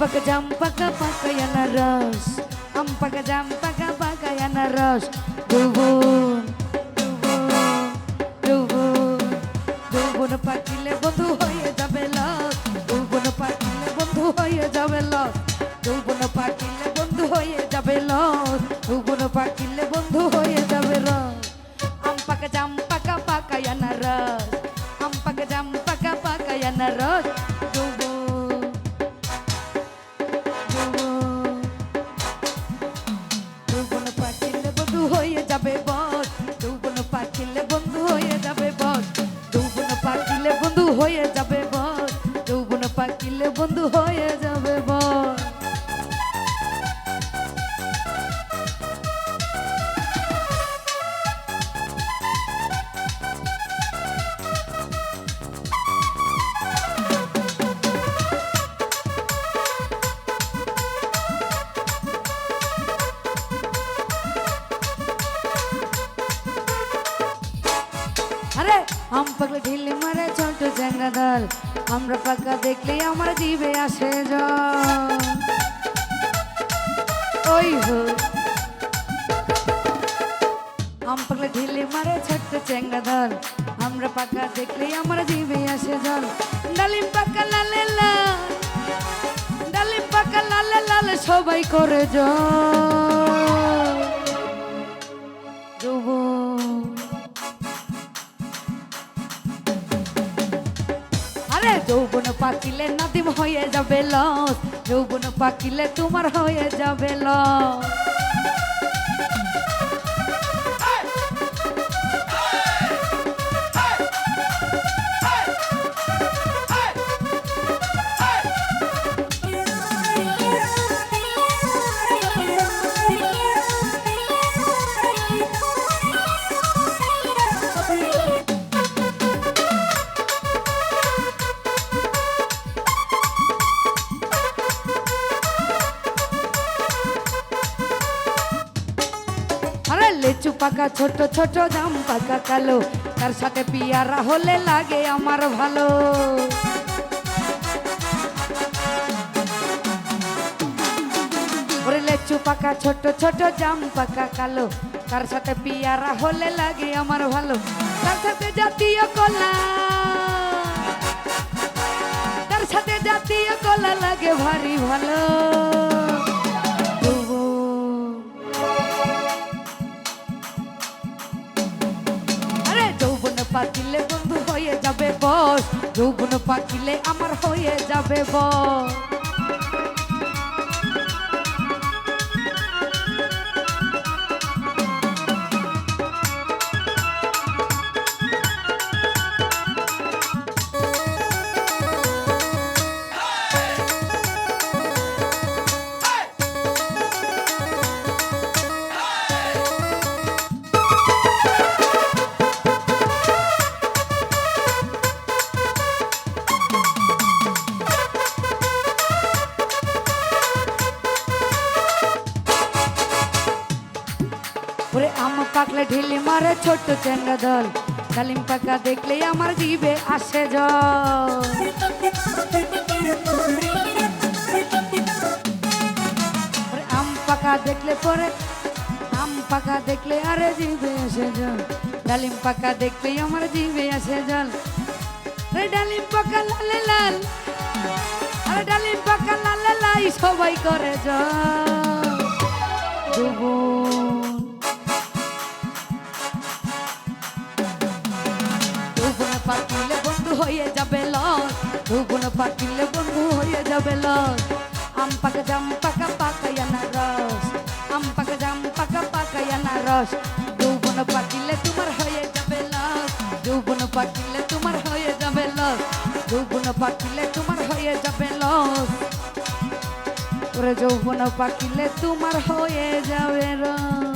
না রস আম পাকা জাম পাকা পাকায় না রস যৌবন যৌবন যৌবন পাকিলে বন্ধু হয়ে যাবে লস যৌবন পাকিলে বন্ধু হয়ে যাবে লস যৌবন পাকিলে বন্ধু হয়ে যাবে লস যৌবন পাকিলে বন্ধু হয়ে যাবে রস আম পাকা জাম পাকা পাকায় না রস আম পাকা আরে, আম পাকলে ঢিলে মারে ছোট চ্যাংরা দল। আমরা পাকা দেখলে আমার জিভে আসে জল। ওই হো। আম পাকলে ঢিলে মারে ছোট্ট চ্যাংরা দল। আমরা পাকা দেখলে আমার জিভে আসে জল। ডালিম পাকা লালে লাল। ডালিম পাকা লালে লাল সবাই করে জল। যৌবন পাকিলে নাদিম হয়ে যাবে লস। যৌবন পাকিলে তোমার হয়ে যাবে লস। আরে লেচু পাকা, ছোট ছোট, জাম পাকা, কালো। তার সাথে পিয়ারা হলে লাগে আমার ভালো। লেচু পাকা, ছোট ছোট, জাম পাকা, কালো। তার সাথে পিয়ারা হলে লাগে আমার ভালো। তার সাথে জাতীয় কলা। তার সাথে জাতীয় কলা লাগে ভারী ভালো। যৌবন পাকিলে আমার হয়ে যাবে বস। ওরে আম পাকলে ঢিলি মারে ছোট্ট চেঙ্গা দল। ডালিম পাকা দেখলে আমার জিবে আসে জল। আম পাকা দেখলে পরে, আম পাকা দেখলে আরে জিবে আসে জল। ডালিম পাকা দেখলে আমার জিবে আসে জল। রে ডালিম পাকা লালে লাল, আরে ডালিম পাকা লালে লাই সবাই করে জল। যৌবন পাকিলে বন্ধু হয়ে যাবে লস। যৌবন পাকিলে বন্ধু হয়ে যাবে লস। আম পাকা জাম পাকা পাকায়া না রস। আম পাকা জাম পাকা পাকায়া না রস। যৌবন পাকিলে তোমার হয়ে যাবে লস। যৌবন পাকিলে তোমার হয়ে যাবে লস। পাকিলে তোমার হয়ে যাবে লস। ওরে যৌবন পাকিলে তোমার হয়ে যাবে রস।